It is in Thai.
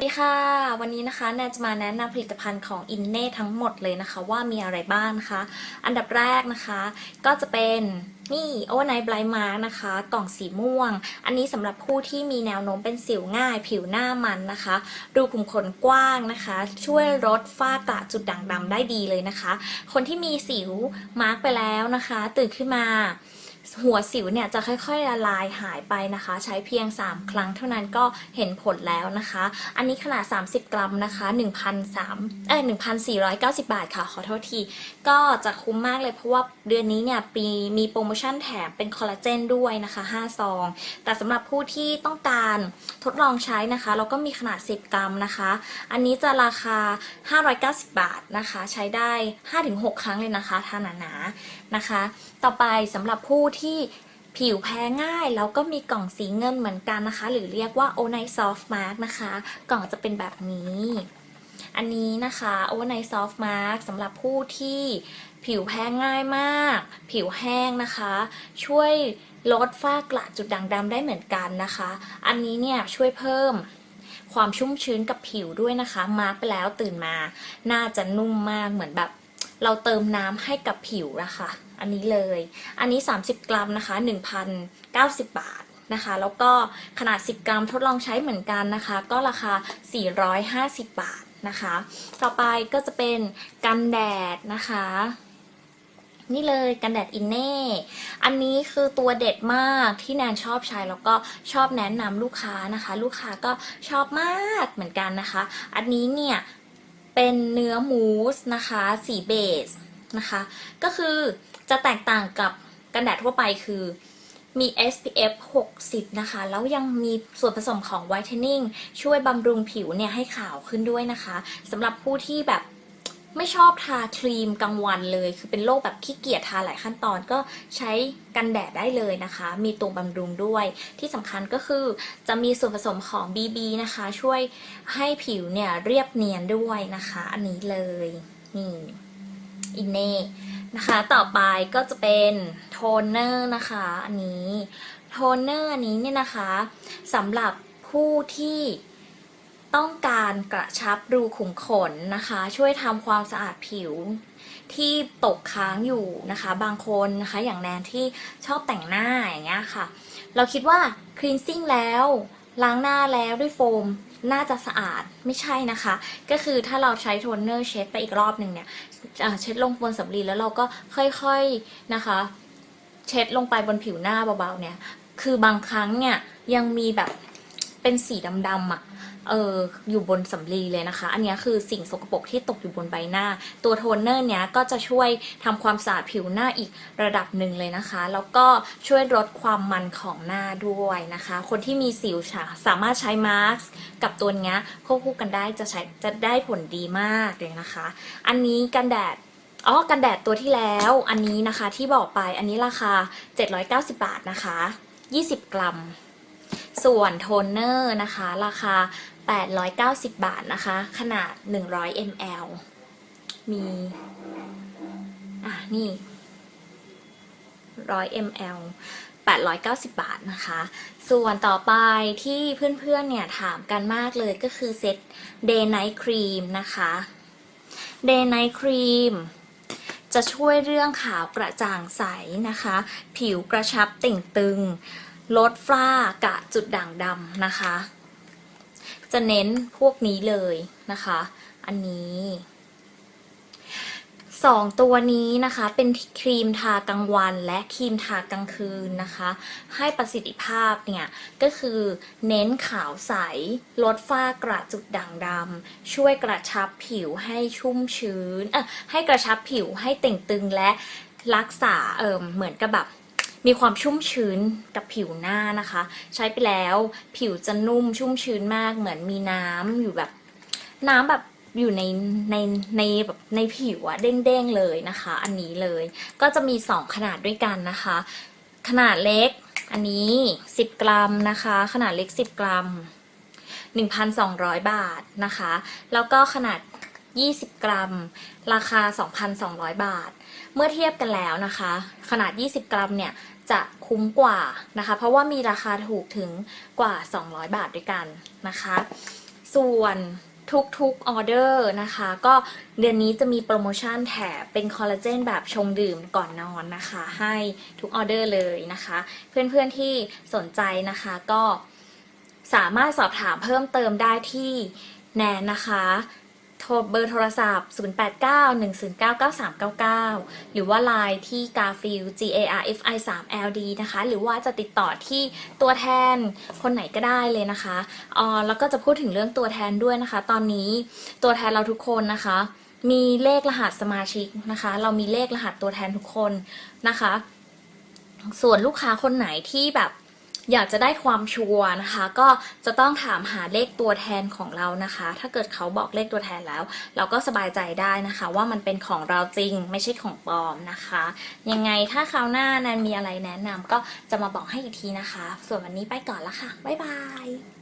สวัสดีค่ะ วันนี้นะคะแนนจะมาแนะนำผลิตภัณฑ์ของอินเน่ทั้งหมดเลยนะคะ ว่ามีอะไรบ้างนะคะ อันดับแรกนะคะ ก็จะเป็นนี่โอเวอร์ไนท์ไบร์มาร์นะคะ กล่องสีม่วง อันนี้สำหรับผู้ที่มีแนวโน้มเป็นสิวง่าย ผิวหน้ามันนะคะ รูขุมขนกว้างนะคะ ช่วยลดฝ้ากระจุดด่างดำได้ดีเลยนะคะ คนที่มีสิวมาร์กไปแล้วนะคะ ตื่นขึ้นมา หัวสิวเนี่ยจะค่อยๆละลายหายไปนะคะ ใช้เพียง 3 ครั้งเท่านั้นก็เห็นผลแล้วนะคะ อันนี้ขนาด 30 กรัมนะคะ1,003เอ้ย1,490 บาทค่ะ ขอโทษที ก็จะคุ้มมากเลยเพราะว่าเดือนนี้เนี่ยปีมีโปรโมชั่นแถมเป็นคอลลาเจนด้วยนะคะ 5 ซอง แต่สำหรับผู้ที่ต้องการทดลองใช้นะคะแล้วก็มีขนาด 10 กรัมนะคะ อันนี้จะราคา 590 บาทนะคะ ใช้ได้ 5-6 ครั้งเลยนะคะทาหนาๆนะคะ ต่อไปสำหรับผู้ที่ผิวแพ้ง่ายแล้วก็มีกล่องสีเงินเหมือนกันนะคะ หรือเรียกว่า o n i Soft Mark นะคะ กล่องจะเป็นแบบนี้ อันนี้นะคะ o n i Soft Mark สำหรับผู้ที่ผิวแพ้ง่ายมาก ผิวแห้งนะคะ ช่วยลดฝ้ากระจุดด่างดำได้เหมือนกันนะคะ อันนี้เนี่ยช่วยเพิ่มความชุ่มชื้นกับผิวด้วยนะคะ มาร์กไปแล้วตื่นมา น่าจะนุ่มมากเหมือนแบบ เราเติมน้ำให้กับผิวนะคะ อันนี้เลย อันนี้ 30 กรัมนะคะ 1,090 บาทนะคะ แล้วก็ขนาด 10 กรัมทดลองใช้เหมือนกันนะคะ ก็ราคา 450 บาทนะคะ ต่อไปก็จะเป็นกันแดดนะคะนี่เลยกันแดดอินเน่ อันนี้คือตัวเด็ดมากที่แนนชอบใช้แล้วก็ชอบแนะนำลูกค้านะคะ ลูกค้าก็ชอบมากเหมือนกันนะคะ อันนี้เนี่ยเป็นเนื้อมูสนะคะ สีเบส นะคะ ก็คือจะแตกต่างกับกันแดดทั่วไปคือมี SPF 60 นะคะ แล้วยังมีส่วนผสมของ whitening ช่วยบำรุงผิวเนี่ยให้ขาวขึ้นด้วยนะคะสำหรับผู้ที่แบบไม่ชอบทาครีมกลางวันเลย คือเป็นโรคแบบขี้เกียจทาหลายขั้นตอนก็ใช้กันแดดได้เลยนะคะ มีตัวบำรุงด้วย ที่สำคัญก็คือจะมีส่วนผสมของ BB นะคะ ช่วยให้ผิวเนี่ยเรียบเนียนด้วยนะคะ อันนี้เลยนี่ อินเน่นะคะ ต่อไปก็จะเป็นโทนเนอร์นะคะ อันนี้โทนเนอร์อันนี้เนี่ยนะคะสำหรับผู้ที่ต้องการกระชับรูขุมขนนะคะ ช่วยทำความสะอาดผิวที่ตกค้างอยู่นะคะ บางคนนะคะอย่างแนนที่ชอบแต่งหน้าอย่างเงี้ยค่ะ เราคิดว่า cleansing แล้ว ล้างหน้าแล้วด้วยโฟมน่าจะสะอาดไม่ใช่นะคะ ก็คือถ้าเราใช้โทนเนอร์เช็ดไปอีกรอบหนึ่งเนี่ยเช็ดลงบนสำลีแล้วเราก็ค่อยๆนะคะ เช็ดลงไปบนผิวหน้าเบาๆเนี่ย คือบางครั้งเนี่ยยังมีแบบเป็นสีดำๆอะ่ะ เอออยู่บนสำลีเลยนะคะ อันนี้คือสิ่งสกปรกที่ตกอยู่บนใบหน้า ตัวโทนเนอร์เนี้ยก็จะช่วยทำความสะอาดผิวหน้าอีกระดับหนึ่งเลยนะคะ แล้วก็ช่วยลดความมันของหน้าด้วยนะคะ คนที่มีสิวสามารถใช้มาสก์กับตัวเนี้ยควบคู่กันได้จะใช้จะได้ผลดีมากเลยนะคะ อันนี้กันแดดอ๋อกันแดดตัวที่แล้วอันนี้นะคะที่บอกไปอันนี้ราคา 790 บาทนะคะ 20 กรัม ส่วนโทนเนอร์นะคะ ราคา 890 บาทนะคะ ขนาด 100 ml มี อะ นี่ 100 ml 890 บาทนะคะ ส่วนต่อไปที่เพื่อนๆเนี่ยถามกันมากเลยก็คือเซต Day Night Cream นะคะ Day Night Cream จะช่วยเรื่องขาวกระจ่างใสนะคะ ผิวกระชับเต่งตึง ลดฝ้ากะจุดด่างดำนะคะ จะเน้นพวกนี้เลยนะคะ อันนี้สองตัวนี้นะคะเป็นครีมทากลางวันและครีมทากลางคืนนะคะ ให้ประสิทธิภาพเนี่ย ก็คือเน้นขาวใส ลดฝ้ากระจุดด่างดำช่วยกระชับผิวให้ชุ่มชื้นเออให้กระชับผิวให้เต่งตึงและรักษาเอิมเหมือนกับแบบ มีความชุ่มชื้นกับผิวหน้านะคะ ใช้ไปแล้วผิวจะนุ่มชุ่มชื้นมากเหมือนมีน้ำอยู่แบบน้ำแบบอยู่ในในในแบบในผิวอะเด้งๆเลยนะคะ อันนี้เลยก็จะมี 2 ขนาดด้วยกันนะคะ ขนาดเล็กอันนี้ 10 กรัมนะคะ ขนาดเล็ก 10 กรัม 1,200 บาทนะคะ แล้วก็ขนาด 20 กรัม ราคา 2,200 บาท เมื่อเทียบกันแล้วนะคะ ขนาด 20 กรัมเนี่ยจะคุ้มกว่านะคะ เพราะว่ามีราคาถูกถึงกว่า 200 บาทด้วยกันนะคะ ส่วนทุกๆออเดอร์นะคะ ก็เดือนนี้จะมีโปรโมชั่นแถมเป็นคอลลาเจนแบบชงดื่มก่อนนอนนะคะ ให้ทุกออเดอร์เลยนะคะ เพื่อนๆที่สนใจนะคะก็สามารถสอบถามเพิ่มเติมได้ที่แนนนะคะ โทรเบอร์โทรศัพท์ 0891099399 หรือว่า Line ที่ Garfield G A R F I 3 L D นะคะ หรือว่าจะติดต่อที่ตัวแทนคนไหนก็ได้เลยนะคะอ๋อแล้วก็จะพูดถึงเรื่องตัวแทนด้วยนะคะ ตอนนี้ตัวแทนเราทุกคนนะคะ มีเลขรหัสสมาชิกนะคะ เรามีเลขรหัสตัวแทนทุกคนนะคะ ส่วนลูกค้าคนไหนที่แบบ อยากจะได้ความชัวร์นะคะ ก็จะต้องถามหาเลขตัวแทนของเรานะคะ ถ้าเกิดเขาบอกเลขตัวแทนแล้ว เราก็สบายใจได้นะคะ ว่ามันเป็นของเราจริงไม่ใช่ของปลอมนะคะ ยังไงถ้าคราวหน้านันมีอะไรแนะนำก็จะมาบอกให้อีกทีนะคะ ส่วนวันนี้ไปก่อนละค่ะ บ๊ายบาย